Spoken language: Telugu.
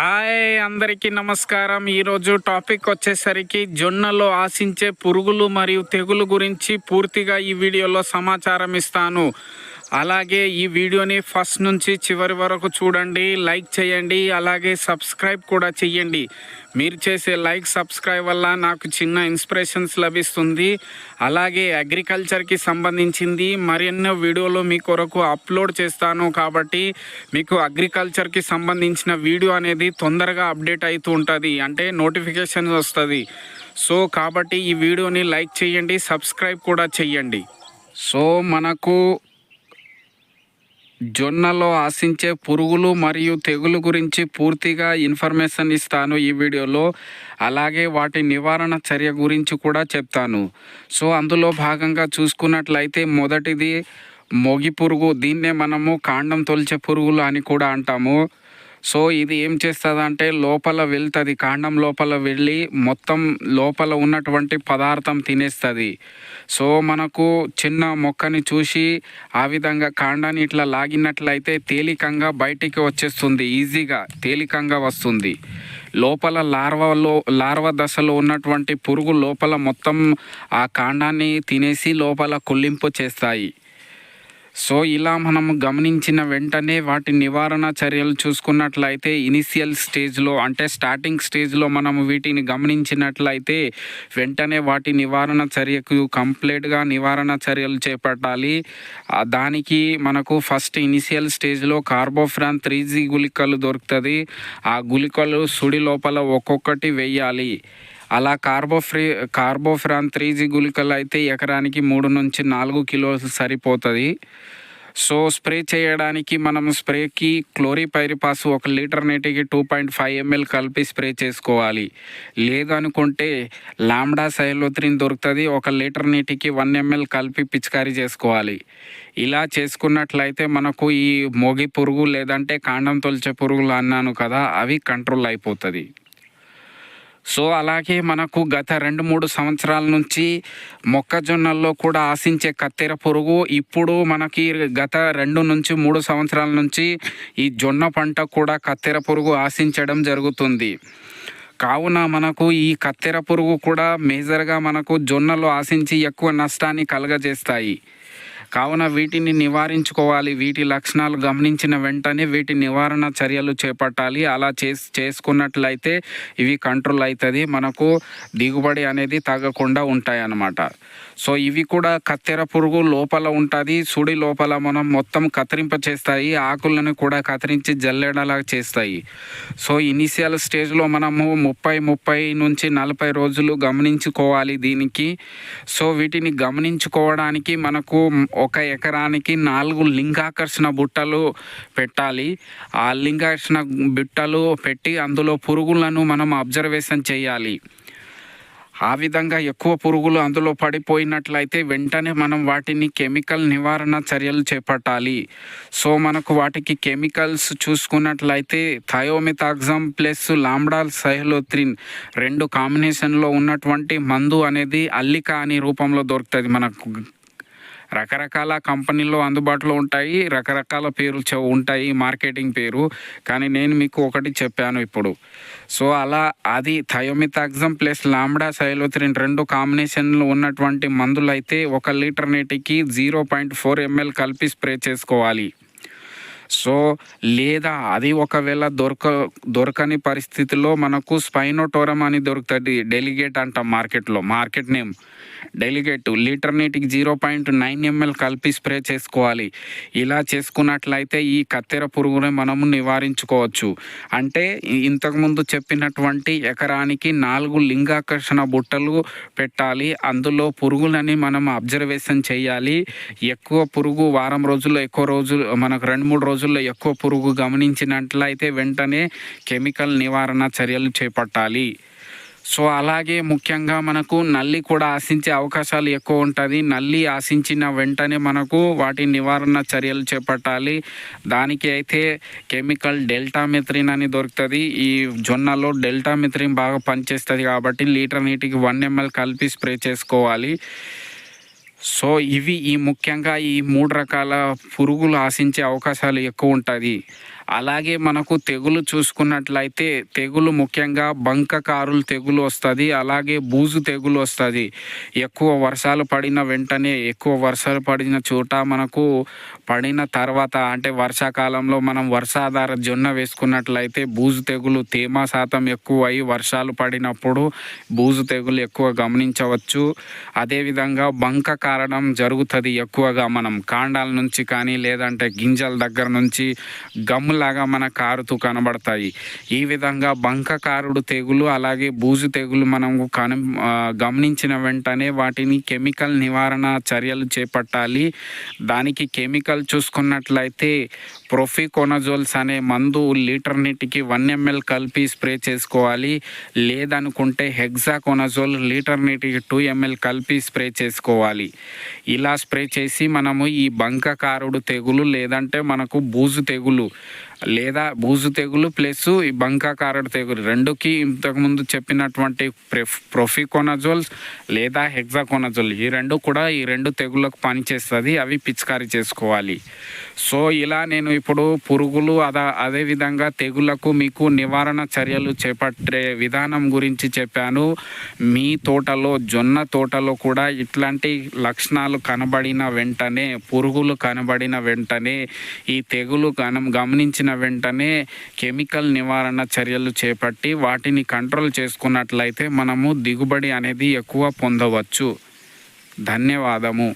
హాయ్ అందరికీ నమస్కారం. ఈరోజు టాపిక్ వచ్చేసరికి జొన్నలో ఆశించే పురుగులు మరియు తెగులు గురించి పూర్తిగా ఈ వీడియోలో సమాచారం ఇస్తాను. అలాగే ఈ వీడియోని ఫస్ట్ నుంచి చివరి వరకు చూడండి లైక్ చేయండి అలాగే సబ్స్క్రైబ్ కూడా చెయ్యండి. మీరు చేసే లైక్ సబ్స్క్రైబ్ వల్ల నాకు చిన్న ఇన్స్పిరేషన్స్ లభిస్తుంది. అలాగే అగ్రికల్చర్కి సంబంధించింది మరెన్నో వీడియోలు మీ కొరకు అప్లోడ్ చేస్తాను కాబట్టి మీకు అగ్రికల్చర్కి సంబంధించిన వీడియో అనేది తొందరగా అప్డేట్ అవుతూ ఉంటుంది అంటే నోటిఫికేషన్ వస్తుంది. సో కాబట్టి ఈ వీడియోని లైక్ చేయండి సబ్స్క్రైబ్ కూడా చెయ్యండి. సో మనకు జొన్నలో ఆశించే పురుగులు మరియు తెగులు గురించి పూర్తిగా ఇన్ఫర్మేషన్ ఇస్తాను ఈ వీడియోలో. అలాగే వాటి నివారణ చర్య గురించి కూడా చెప్తాను. సో అందులో భాగంగా చూసుకున్నట్లయితే మొదటిది మొగి పురుగు. దీన్నే మనము కాండం తొలిచే పురుగులు అని కూడా అంటాము. సో ఇది ఏం చేస్తుంది అంటే లోపల వెళ్తుంది కాండం లోపల వెళ్ళి మొత్తం లోపల ఉన్నటువంటి పదార్థం తినేస్తుంది. సో మనకు చిన్న మొక్కని చూసి ఆ విధంగా కాండాన్ని ఇట్లా లాగినట్లయితే తేలికంగా బయటికి వచ్చేస్తుంది ఈజీగా తేలికంగా వస్తుంది. లోపల లార్వలో లార్వ దశలో ఉన్నటువంటి పురుగు లోపల మొత్తం ఆ కాండాన్ని తినేసి లోపల కుళ్ళింపు చేస్తాయి. సో ఇలా మనం గమనించిన వెంటనే వాటి నివారణ చర్యలు చూసుకున్నట్లయితే ఇనిషియల్ స్టేజ్లో అంటే స్టార్టింగ్ స్టేజ్లో మనం వీటిని గమనించినట్లయితే వెంటనే వాటి నివారణ చర్యకు కంప్లీట్గా నివారణ చర్యలు చేపట్టాలి. దానికి మనకు ఫస్ట్ ఇనిషియల్ స్టేజ్లో కార్బోఫ్రాన్ త్రీ జీ గుళికలు దొరుకుతుంది. ఆ గుళికలు సుడి లోపల ఒక్కొక్కటి వెయ్యాలి అలా కార్బోఫ్రీ కార్బోఫ్రాన్ త్రీ జీ గుళికలు అయితే ఎకరానికి మూడు నుంచి నాలుగు కిలోలు సరిపోతుంది. సో స్ప్రే చేయడానికి మనం స్ప్రేకి క్లోరిపైరిపాస్ ఒక లీటర్ నీటికి టూ పాయింట్ ఫైవ్ ఎంఎల్ కలిపి స్ప్రే చేసుకోవాలి. లేదనుకుంటే లాంబ్డా సైలోత్రిన్ దొరుకుతుంది ఒక లీటర్ నీటికి వన్ ఎంఎల్ కలిపి పిచికారీ చేసుకోవాలి. ఇలా చేసుకున్నట్లయితే మనకు ఈ మోగి పురుగు లేదంటే కాండం తొలిచే పురుగులు అన్నాను కదా అవి కంట్రోల్ అయిపోతుంది. సో అలాగే మనకు గత రెండు మూడు సంవత్సరాల నుంచి మొక్కజొన్నల్లో కూడా ఆశించే కత్తెర పురుగు ఇప్పుడు మనకి గత రెండు నుంచి మూడు సంవత్సరాల నుంచి ఈ జొన్న పంట కూడా కత్తెర పురుగు ఆశించడం జరుగుతుంది. కావున మనకు ఈ కత్తెర పురుగు కూడా మేజర్గా మనకు జొన్నలో ఆశించి ఎక్కువ నష్టాన్ని కలగజేస్తాయి. కావున వీటిని నివారించుకోవాలి. వీటి లక్షణాలు గమనించిన వెంటనే వీటి నివారణ చర్యలు చేపట్టాలి. అలా చేస్ చేసుకున్నట్లయితే ఇవి కంట్రోల్ అవుతుంది. మనకు దిగుబడి అనేది తగ్గకుండా ఉంటాయి అన్నమాట సో ఇవి కూడా కత్తెర పురుగు లోపల ఉంటుంది సుడి లోపల మనం మొత్తం కత్తిరింప చేస్తాయి ఆకులను కూడా కత్తిరించి జల్లెడలా చేస్తాయి. సో ఇనిషియల్ స్టేజ్లో మనము ముప్పై ముప్పై నుంచి నలభై రోజులు గమనించుకోవాలి దీనికి. సో వీటిని గమనించుకోవడానికి మనకు ఒక ఎకరానికి నాలుగు లింగాకర్షణ బుట్టలు పెట్టాలి. ఆ లింగాకర్షణ బుట్టలు పెట్టి అందులో పురుగులను మనం అబ్జర్వేషన్ చేయాలి. ఆ విధంగా ఎక్కువ పురుగులు అందులో పడిపోయినట్లయితే వెంటనే మనం వాటిని కెమికల్ నివారణ చర్యలు చేపట్టాలి. సో మనకు వాటికి కెమికల్స్ చూసుకున్నట్లయితే థయోమితాగ్జామ్ ప్లస్ లాంబ్డాల్ సైహలోత్రిన్ రెండు కాంబినేషన్లో ఉన్నటువంటి మందు అనేది అల్లిక అనే రూపంలో దొరుకుతుంది మనకు. రకరకాల కంపెనీల్లో అందుబాటులో ఉంటాయి రకరకాల పేర్లు ఉంటాయి మార్కెటింగ్ పేరు. కానీ నేను మీకు ఒకటి చెప్పాను ఇప్పుడు. సో అలా అది థయోమితాక్సమ్ ప్లస్ లాంబ్డా సైలోత్రిన్ రెండు కాంబినేషన్లు ఉన్నటువంటి మందులు అయితే ఒక లీటర్ నీటికి జీరో పాయింట్ ఫోర్ ఎంఎల్ కలిపి స్ప్రే చేసుకోవాలి. సో లేదా అది ఒకవేళ దొరక దొరకని పరిస్థితిలో మనకు స్పైనోటోరం అని దొరుకుతుంది డెలిగేట్ అంటాం మార్కెట్లో మార్కెట్ నేమ్. డెలిగేట్ లీటర్ నీటికి జీరో పాయింట్ నైన్ ఎంఎల్ కలిపి స్ప్రే చేసుకోవాలి. ఇలా చేసుకున్నట్లయితే ఈ కత్తెర పురుగుని మనము నివారించుకోవచ్చు. అంటే ఇంతకుముందు చెప్పినటువంటి ఎకరానికి నాలుగు లింగాకర్షణ బుట్టలు పెట్టాలి. అందులో పురుగులని మనం అబ్జర్వేషన్ చేయాలి. ఎక్కువ పురుగు వారం రోజుల్లో ఎక్కువ రోజులు మనకు రెండు మూడు రోజులు రోజుల్లో ఎక్కువ పురుగు గమనించినట్లయితే వెంటనే కెమికల్ నివారణ చర్యలు చేపట్టాలి. సో అలాగే ముఖ్యంగా మనకు నల్లి కూడా ఆశించే అవకాశాలు ఎక్కువ ఉంటుంది. నల్లి ఆశించిన వెంటనే మనకు వాటి నివారణ చర్యలు చేపట్టాలి. దానికి అయితే కెమికల్ డెల్టామెథ్రిన్ అని దొరుకుతుంది. ఈ జొన్నలో డెల్టామెథ్రిన్ బాగా పనిచేస్తుంది కాబట్టి లీటర్ నీటికి వన్ ఎంఎల్ కలిపి స్ప్రే చేసుకోవాలి. సో ఇవి ఈ ముఖ్యంగా ఈ మూడు రకాల పురుగులు ఆశించే అవకాశాలు ఎక్కువ ఉంటుంది. అలాగే మనకు తెగులు చూసుకున్నట్లయితే తెగులు ముఖ్యంగా బంకకారులు తెగులు వస్తుంది అలాగే బూజు తెగులు వస్తుంది. ఎక్కువ వర్షాలు పడిన వెంటనే ఎక్కువ వర్షాలు పడిన చోట మనకు పడిన తర్వాత అంటే వర్షాకాలంలో మనం వర్షాధార జొన్న వేసుకున్నట్లయితే బూజు తెగులు తేమ శాతం ఎక్కువ అయి వర్షాలు పడినప్పుడు బూజు తెగులు ఎక్కువ గమనించవచ్చు. అదేవిధంగా బంక కారణం జరుగుతుంది ఎక్కువగా మనం కాండాల నుంచి కానీ లేదంటే గింజల దగ్గర నుంచి లాగా మన కారుతూ కనబడతాయి. ఈ విధంగా బంక కారుడు తెగులు అలాగే బూజు తెగులు మనం కను గమనించిన వెంటనే వాటిని కెమికల్ నివారణ చర్యలు చేపట్టాలి. దానికి కెమికల్ చూసుకున్నట్లయితే ప్రొఫికోనజోల్స్ అనే మందు లీటర్ నీటికి వన్ ఎంఎల్ కలిపి స్ప్రే చేసుకోవాలి. లేదనుకుంటే హెగ్జాకోనజోల్ లీటర్ నీటికి టూ ఎంఎల్ కలిపి స్ప్రే చేసుకోవాలి. ఇలా స్ప్రే చేసి మనము ఈ బంకకారుడు తెగులు లేదంటే మనకు బూజు తెగులు లేదా బూజు తెగులు ప్లస్ ఈ బంకాకారడు తెగులు. రెండుకి ఇంతకుముందు చెప్పినటువంటి ప్రొఫికోనజోల్స్ లేదా హెగ్జాకోనజోల్ ఈ రెండు కూడా ఈ రెండు తెగుళ్ళకు పనిచేస్తుంది అవి పిచికారీ చేసుకోవాలి. సో ఇలా నేను ఇప్పుడు పురుగులు అదా అదేవిధంగా తెగులకు మీకు నివారణ చర్యలు చేపట్టే విధానం గురించి చెప్పాను. మీ తోటలో జొన్న తోటలో కూడా ఇట్లాంటి లక్షణాలు కనబడిన వెంటనే పురుగులు కనబడిన వెంటనే ఈ తెగులు గమనించిన వెంటనే కెమికల్ నివారణ చర్యలు చేపట్టి వాటిని కంట్రోల్ చేసుకున్నట్లయితే మనము దిగుబడి అనేది ఎక్కువ పొందవచ్చు. ధన్యవాదము.